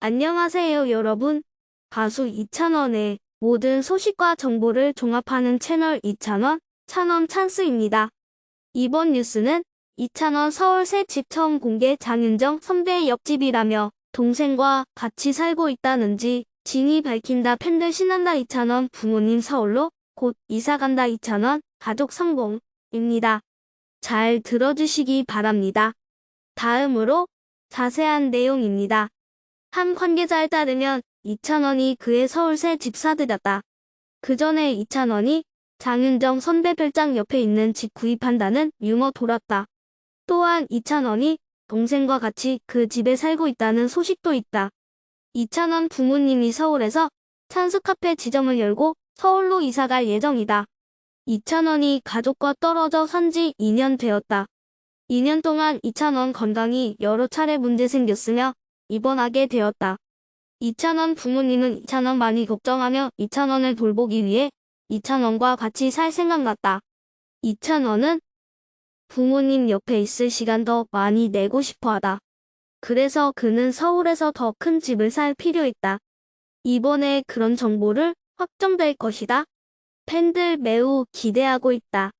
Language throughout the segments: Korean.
안녕하세요 여러분. 가수 이찬원의 모든 소식과 정보를 종합하는 채널 이찬원, 찬원 찬스입니다. 이번 뉴스는 이찬원 서울 새 집 처음 공개 장윤정 선배의 옆집이라며 동생과 같이 살고 있다는지 진이 밝힌다 팬들 신난다 이찬원 부모님 서울로 곧 이사간다 이찬원 가족 성공입니다. 잘 들어주시기 바랍니다. 다음으로 자세한 내용입니다. 한 관계자에 따르면 이찬원이 그의 서울새 집 사들였다. 그 전에 이찬원이 장윤정 선배 별장 옆에 있는 집 구입한다는 유머 돌았다. 또한 이찬원이 동생과 같이 그 집에 살고 있다는 소식도 있다. 이찬원 부모님이 서울에서 찬스 카페 지점을 열고 서울로 이사갈 예정이다. 이찬원이 가족과 떨어져 산 지 2년 되었다. 2년 동안 이찬원 건강이 여러 차례 문제 생겼으며 입원하게 되었다. 이찬원 부모님은 이찬원 많이 걱정하며 이찬원을 돌보기 위해 이찬원과 같이 살 생각 났다. 이찬원은 부모님 옆에 있을 시간 더 많이 내고 싶어 하다. 그래서 그는 서울에서 더 큰 집을 살 필요 있다. 이번에 그런 정보를 확정될 것이다. 팬들 매우 기대하고 있다.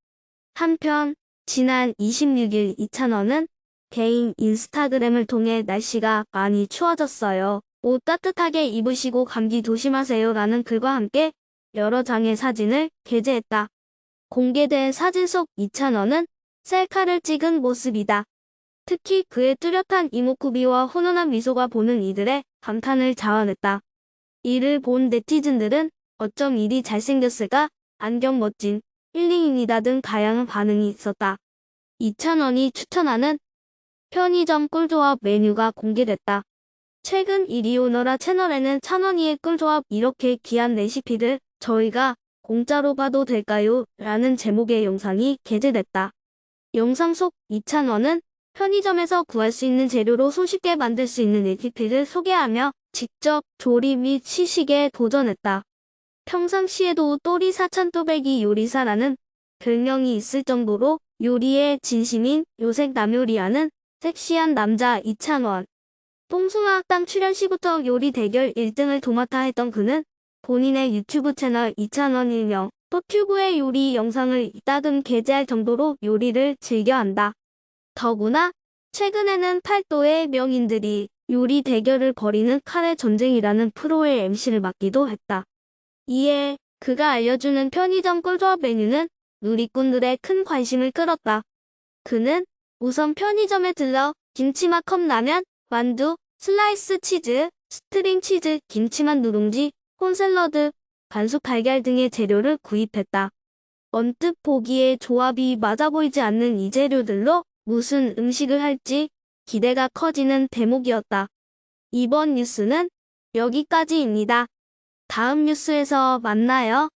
한편 지난 26일 이찬원은 개인 인스타그램을 통해 날씨가 많이 추워졌어요. 옷 따뜻하게 입으시고 감기 조심하세요 라는 글과 함께 여러 장의 사진을 게재했다. 공개된 사진 속 이찬원은 셀카를 찍은 모습이다. 특히 그의 뚜렷한 이목구비와 훈훈한 미소가 보는 이들의 감탄을 자아냈다. 이를 본 네티즌들은 어쩜 이리 잘생겼을까? 안경 멋진, 힐링입니다 등 다양한 반응이 있었다. 이찬원이 추천하는 편의점 꿀조합 메뉴가 공개됐다. 최근 이리 오너라 채널에는 찬원이의 꿀조합 이렇게 귀한 레시피를 저희가 공짜로 봐도 될까요? 라는 제목의 영상이 게재됐다. 영상 속 이찬원은 편의점에서 구할 수 있는 재료로 손쉽게 만들 수 있는 레시피를 소개하며 직접 조리 및 시식에 도전했다. 평상시에도 또리 사찬또배기 요리사라는 별명이 있을 정도로 요리에 진심인 요색 남요리하는 섹시한 남자 이찬원. 뽕숭아 학당 출연 시부터 요리 대결 1등을 도맡아 했던 그는 본인의 유튜브 채널 이찬원 일명 또 튜브의 요리 영상을 이따금 게재할 정도로 요리를 즐겨한다. 더구나 최근에는 팔도의 명인들이 요리 대결을 벌이는 카레 전쟁이라는 프로의 MC를 맡기도 했다. 이에 그가 알려주는 편의점 꿀조합 메뉴는 누리꾼들의 큰 관심을 끌었다. 그는 우선 편의점에 들러 김치맛 컵라면, 만두, 슬라이스 치즈, 스트링 치즈, 김치맛 누룽지, 콘샐러드, 반숙 달걀 등의 재료를 구입했다. 언뜻 보기에 조합이 맞아 보이지 않는 이 재료들로 무슨 음식을 할지 기대가 커지는 대목이었다. 이번 뉴스는 여기까지입니다. 다음 뉴스에서 만나요.